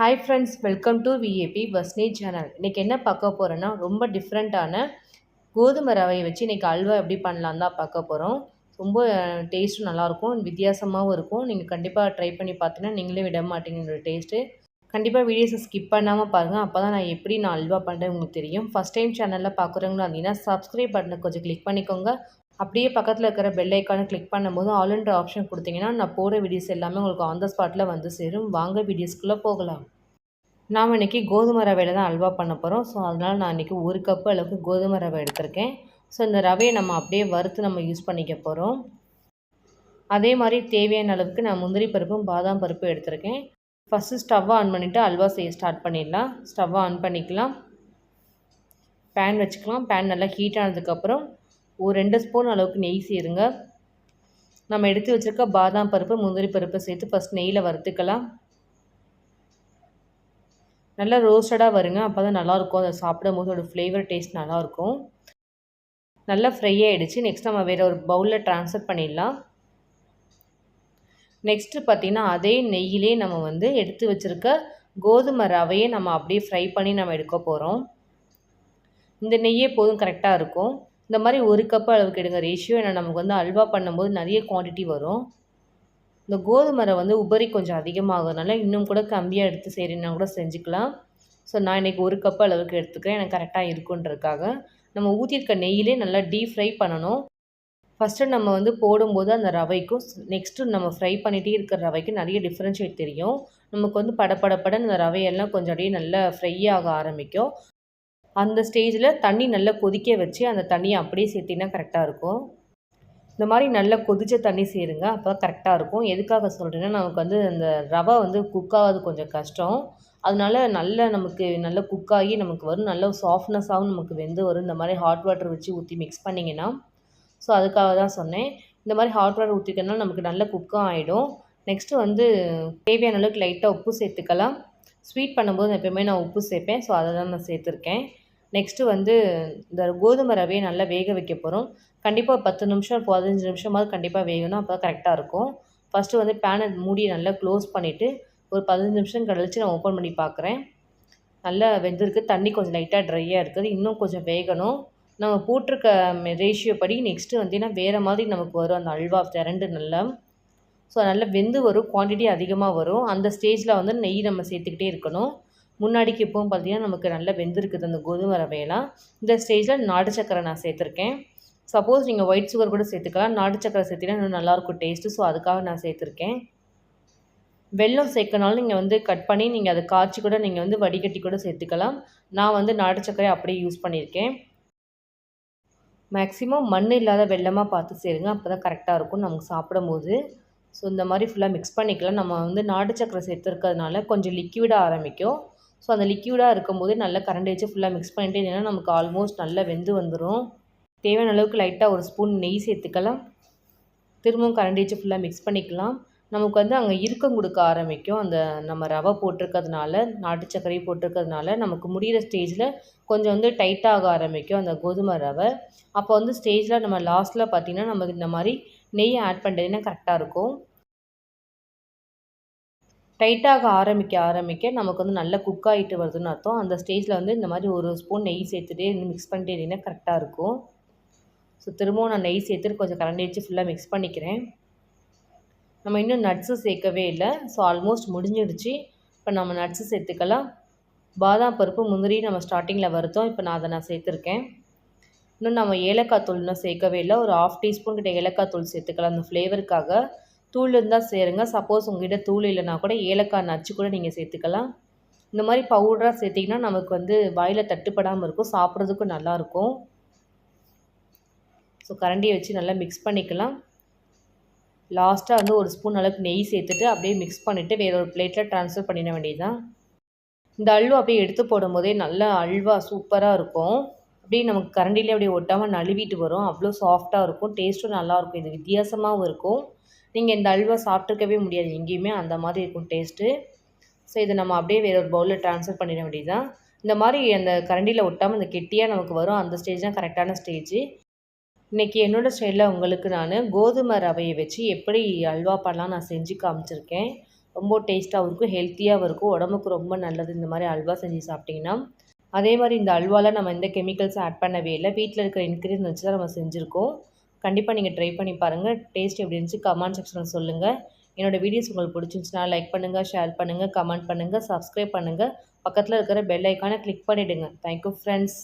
Hi friends welcome to VAP வஸ்னி channel இன்றைக்கி என்ன பார்க்க போகிறோன்னா ரொம்ப டிஃப்ரெண்ட்டான கோதுமை ரவையை வச்சு இன்றைக்கி அல்வா எப்படி பண்ணலாம் தான் பார்க்க போகிறோம் ரொம்ப டேஸ்ட்டும் நல்லாயிருக்கும் வித்தியாசமாகவும் இருக்கும். நீங்கள் கண்டிப்பாக ட்ரை பண்ணி பார்த்தீங்கன்னா நீங்களே விட மாட்டீங்க டேஸ்ட்டு கண்டிப்பாக வீடியோஸை ஸ்கிப் பண்ணாமல் பாருங்கள் அப்போ தான் நான் எப்படி நான் அல்வா பண்ணுறேன் உங்களுக்கு தெரியும். ஃபஸ்ட் டைம் சேனலில் பார்க்குறவங்களா இருந்தீங்கன்னா சப்ஸ்கிரைப் பட்டனை கொஞ்சம் கிளிக் பண்ணிக்கோங்க. அப்படியே பக்கத்தில் இருக்கிற பெல் ஐக்கானை கிளிக் பண்ணும்போது ஆல்ன்ற ஆப்ஷன் கொடுத்தீங்கன்னா நான் போகிற வீடியோஸ் எல்லாமே உங்களுக்கு ஆன் த ஸ்பாட்டில் வந்து சேரும். வாங்க வீடியோஸ்குள்ளே போகலாம். நாம் இன்றைக்கி கோதுமை ரவையில் தான் அல்வா பண்ண போகிறோம் ஸோ அதனால் நான் இன்றைக்கி ஒரு கப்பு அளவுக்கு கோதுமை ரவை எடுத்திருக்கேன். ஸோ இந்த ரவையை நம்ம அப்படியே வறுத்து நம்ம யூஸ் பண்ணிக்க போகிறோம் அதே மாதிரி தேவையான அளவுக்கு நான் முந்திரி பருப்பும் பாதாம் பருப்பும் எடுத்திருக்கேன். ஃபஸ்ட்டு ஸ்டவ்வை ஆன் பண்ணிவிட்டு அல்வா செய்ய ஸ்டார்ட் பண்ணிடலாம். ஸ்டவ்வை ஆன் பண்ணிக்கலாம். பேன் வச்சுக்கலாம். பேன் நல்லா ஹீட் ஆனதுக்கப்புறம் ஒரு ரெண்டு ஸ்பூன் அளவுக்கு நெய் சேருங்க. நம்ம எடுத்து வச்சுருக்க பாதாம் பருப்பு முந்திரி பருப்பு சேர்த்து ஃபஸ்ட் நெய்யில் வறுத்துக்கலாம். நல்லா ரோஸ்டடாக வருங்க. அப்போ தான் நல்லாயிருக்கும் அதை சாப்பிடும் போது ஒரு ஃப்ளேவர் டேஸ்ட் நல்லாயிருக்கும் நல்லா ஃப்ரை ஆகிடுச்சு நெக்ஸ்ட் நம்ம வேறு ஒரு பவுலில் ட்ரான்ஸ்ஃபர் பண்ணிடலாம். நெக்ஸ்ட்டு பார்த்திங்கன்னா அதே நெய்யிலே நம்ம வந்து எடுத்து வச்சுருக்க கோதுமை ரவையை நம்ம அப்படியே ஃப்ரை பண்ணி நம்ம எடுக்க போகிறோம் இந்த நெய்யே போதும் கரெக்டாக இருக்கும். இந்த மாதிரி ஒரு கப் அளவுக்கு எடுங்க. ரேஷியோ ஏன்னா நமக்கு வந்து அல்வா பண்ணும்போது நிறைய குவான்டிட்டி வரும். இந்த கோதுமரை வந்து உபரி கொஞ்சம் அதிகமாகிறதுனால இன்னும் கூட கம்மியாக எடுத்து செய்கிறீங்கன்னா கூட செஞ்சுக்கலாம். ஸோ நான் இன்றைக்கி ஒரு கப் அளவுக்கு எடுத்துக்கிறேன். எனக்கு கரெக்டாக இருக்குன்றதுக்காக. நம்ம ஊற்றிருக்க நெய்யிலே நல்லா டீப் ஃப்ரை பண்ணணும். ஃபஸ்ட்டு நம்ம வந்து போடும்போது அந்த ரவைக்கும் நெக்ஸ்ட்டு நம்ம ஃப்ரை பண்ணிகிட்டே இருக்கிற ரவைக்கும் நிறைய டிஃப்ரென்ஷியேட் தெரியும். நமக்கு வந்து படப்படப்படன்னு அந்த ரவையெல்லாம் கொஞ்சம் அப்படியே நல்லா ஃப்ரை ஆக ஆரம்பிக்கும். அந்த ஸ்டேஜில் தண்ணி நல்லா கொதிக்க வச்சு அந்த தண்ணியை அப்படியே சேர்த்திங்கன்னா கரெக்டாக இருக்கும். இந்த மாதிரி நல்லா கொதிச்ச தண்ணி சேருங்க அப்போ கரெக்டாக இருக்கும். எதுக்காக சொல்கிறேன்னா நமக்கு வந்து அந்த ரவை வந்து குக் ஆகாது கொஞ்சம் கஷ்டம். அதனால நல்ல நமக்கு நல்ல குக்காகி நமக்கு வரும். நல்ல சாஃப்ட்னஸாகவும் நமக்கு வெந்து வரும். இந்த மாதிரி ஹாட் வாட்டர் வச்சு ஊற்றி மிக்ஸ் பண்ணிங்கன்னா. ஸோ அதுக்காக தான் சொன்னேன். இந்த மாதிரி ஹாட் வாட்டர் ஊற்றிக்கனால நமக்கு நல்ல குக்காக ஆகிடும் நெக்ஸ்ட்டு வந்து தேவையான அளவுக்கு லைட்டாக உப்பு சேர்த்துக்கலாம். ஸ்வீட் பண்ணும்போது எப்போயுமே நான் உப்பு சேர்ப்பேன். ஸோ அதை தான் நான் சேர்த்துருக்கேன். நெக்ஸ்ட்டு வந்து இந்த கோதுமை ரவையை நல்லா வேக வைக்க போகிறோம் கண்டிப்பாக பத்து நிமிஷம் பதினஞ்சு நிமிஷமாவது கண்டிப்பாக வேகணும். அப்போ கரெக்டாக இருக்கும். ஃபஸ்ட்டு வந்து பேனை மூடியை நல்லா க்ளோஸ் பண்ணிவிட்டு ஒரு பதினஞ்சு நிமிஷம் கழித்து நான் ஓப்பன் பண்ணி பார்க்குறேன் நல்லா வெந்திருக்கு. தண்ணி கொஞ்சம் லைட்டாக ட்ரையாக இருக்குது. இன்னும் கொஞ்சம் வேகணும். நம்ம போட்டிருக்க ரேஷியோ படி நெக்ஸ்ட்டு வந்தீங்கன்னா வேறு மாதிரி நமக்கு வரும். அந்த அல்வா திரண்டு நல்லா. ஸோ நல்லா வெந்து வரும். குவான்டிட்டி அதிகமாக வரும். அந்த ஸ்டேஜில் வந்து நெய் நம்ம சேர்த்துக்கிட்டே இருக்கணும். முன்னாடிக்கு இப்போவும் பார்த்தீங்கன்னா நமக்கு நல்லா வெந்திருக்குது அந்த கோதுமை ரவையெல்லாம். இந்த ஸ்டேஜில் நாடு சக்கரை நான் சேர்த்துருக்கேன். சப்போஸ் நீங்கள் ஒயிட் சுகர் கூட சேர்த்துக்கலாம். நாட்டு சக்கரை சேர்த்தினா இன்னும் நல்லாயிருக்கும் டேஸ்ட்டு ஸோ அதுக்காக நான் சேர்த்துருக்கேன். வெல்லம் சேர்க்கனாலும் நீங்கள் வந்து கட் பண்ணி நீங்கள் அதை காய்ச்சி கூட நீங்கள் வந்து வடிகட்டி கூட சேர்த்துக்கலாம். நான் வந்து நாட்டு சக்கரை அப்படியே யூஸ் பண்ணியிருக்கேன். மேக்ஸிமம் மண் இல்லாத வெள்ளமாக பார்த்து சேருங்க. அப்போ தான் கரெக்டாக இருக்கும் நமக்கு சாப்பிடும் போது ஸோ இந்த மாதிரி ஃபுல்லாக மிக்ஸ் பண்ணிக்கலாம். நம்ம வந்து நாட்டு சக்கரை சேர்த்துருக்கிறதுனால கொஞ்சம் லிக்விடாக ஆரம்பிக்கும். ஸோ அந்த லிக்யூடாக இருக்கும்போது நல்லா கரண்டி வச்சு ஃபுல்லாக மிக்ஸ் பண்ணிட்டு இல்லைன்னா நமக்கு ஆல்மோஸ்ட் நல்லா வெந்து வந்துடும் தேவையான அளவுக்கு லைட்டாக ஒரு ஸ்பூன் நெய் சேர்த்துக்கலாம். திரும்பவும் கரண்டி வச்சு ஃபுல்லாக மிக்ஸ் பண்ணிக்கலாம். நமக்கு வந்து அங்கே இறுக்கம் கொடுக்க ஆரம்பிக்கும். அந்த நம்ம ரவை போட்டிருக்கிறதுனால நாட்டு சர்க்கரை போட்டிருக்கிறதுனால நமக்கு முடிகிற ஸ்டேஜில் கொஞ்சம் வந்து டைட்டாக ஆரம்பிக்கும் அந்த கோதுமை ரவை. அப்போ வந்து ஸ்டேஜில் நம்ம லாஸ்ட்டில் பார்த்திங்கன்னா நமக்கு இந்த மாதிரி நெய் ஆட் பண்ணுறதுன்னா கரெக்டாக இருக்கும். டைட்டாக ஆரம்பிக்க ஆரம்பிக்க நமக்கு வந்து நல்லா குக் ஆகிட்டு வருதுன்னு அர்த்தம். அந்த ஸ்டேஜில் வந்து இந்த மாதிரி ஒரு ஸ்பூன் நெய் சேர்த்துட்டே மிக்ஸ் பண்ணிட்டே இருந்தீங்கன்னா கரெக்டாக இருக்கும். ஸோ திரும்பவும் நான் நெய் சேர்த்துட்டு கொஞ்சம் கரண்டி வச்சு ஃபுல்லாக மிக்ஸ் பண்ணிக்கிறேன். நம்ம இன்னும் நட்ஸு சேர்க்கவே இல்லை. ஸோ ஆல்மோஸ்ட் முடிஞ்சிடுச்சு. இப்போ நம்ம நட்ஸு சேர்த்துக்கலாம். பாதாம் பருப்பு முந்திரி நம்ம ஸ்டார்டிங்கில் வருத்தோம் இப்போ நான் அதை நான் சேர்த்துருக்கேன். இன்னும் நம்ம ஏலக்காய் தூள் இன்னும் சேர்க்கவே இல்லை. ஒரு ஆஃப் டீஸ்பூன் கிட்ட ஏலக்காய் தூள் சேர்த்துக்கலாம் அந்த ஃப்ளேவருக்காக தூள் இருந்தால் சேருங்க. சப்போஸ் உங்கள்கிட்ட தூள் இல்லைனா கூட ஏலக்காய் நச்சு கூட நீங்கள் சேர்த்துக்கலாம். இந்த மாதிரி பவுடராக சேர்த்திங்கன்னா நமக்கு வந்து வாயில் தட்டுப்படாமல் இருக்கும். சாப்பிட்றதுக்கும் நல்லாயிருக்கும் ஸோ கரண்டியை வச்சு நல்லா மிக்ஸ் பண்ணிக்கலாம். லாஸ்ட்டாக வந்து ஒரு ஸ்பூன் அளவுக்கு நெய் சேர்த்துட்டு அப்படியே மிக்ஸ் பண்ணிவிட்டு வேறு ஒரு பிளேட்டில் ட்ரான்ஸ்ஃபர் பண்ணிட வேண்டியது தான் இந்த அல்வா அப்படியே எடுத்து போடும்போதே நல்லா அல்வா சூப்பராக இருக்கும். அப்படியே நமக்கு கரண்டிலே அப்படியே ஒட்டாமல் நழுவிட்டு வரும். அவ்வளோ சாஃப்டாக இருக்கும். டேஸ்ட்டும் நல்லாயிருக்கும் இது வித்தியாசமாகவும் இருக்கும். நீங்கள் இந்த அல்வா சாப்பிட்ருக்கவே முடியாது. எங்கேயுமே அந்த மாதிரி இருக்கும் டேஸ்ட்டு ஸோ இதை நம்ம அப்படியே வேறு ஒரு பவுலில் ட்ரான்ஸ்ஃபர் பண்ணிட வேண்டியது தான் இந்த மாதிரி அந்த கரண்டியில் ஒட்டாமல் இந்த கெட்டியாக நமக்கு வரும். அந்த ஸ்டேஜ் தான் கரெக்டான ஸ்டேஜ் இன்றைக்கி என்னோடய ஸ்டைலில் உங்களுக்கு நான் கோதுமை ரவையை வச்சு எப்படி அல்வா பண்ணலாம் நான் செஞ்சு காமிச்சிருக்கேன். ரொம்ப டேஸ்ட்டாகவும் இருக்கும் ஹெல்த்தியாகவும் இருக்கும். உடம்புக்கு ரொம்ப நல்லது. இந்த மாதிரி அல்வா செஞ்சு சாப்பிட்டிங்கன்னா. அதே மாதிரி இந்த அல்வாவில் நம்ம எந்த கெமிக்கல்ஸும் ஆட் பண்ணவே இல்லை. வீட்டில் இருக்கிற இன்க்ரீடியன்ஸ் வச்சு தான் நம்ம செஞ்சுருக்கோம். கண்டிப்பாக நீங்கள் ட்ரை பண்ணி பாருங்கள் டேஸ்ட் எப்படி இருந்துச்சு கமெண்ட் செக்ஷனில் சொல்லுங்கள் என்னோடய வீடியோஸ் உங்களுக்கு பிடிச்சிருந்துச்சுன்னா லைக் பண்ணுங்கள் ஷேர் பண்ணுங்கள் கமெண்ட் பண்ணுங்கள் சப்ஸ்கிரைப் பண்ணுங்கள் பக்கத்தில் இருக்கிற பெல் ஐக்கானை கிளிக் பண்ணிவிடுங்க தேங்க்யூ ஃப்ரெண்ட்ஸ்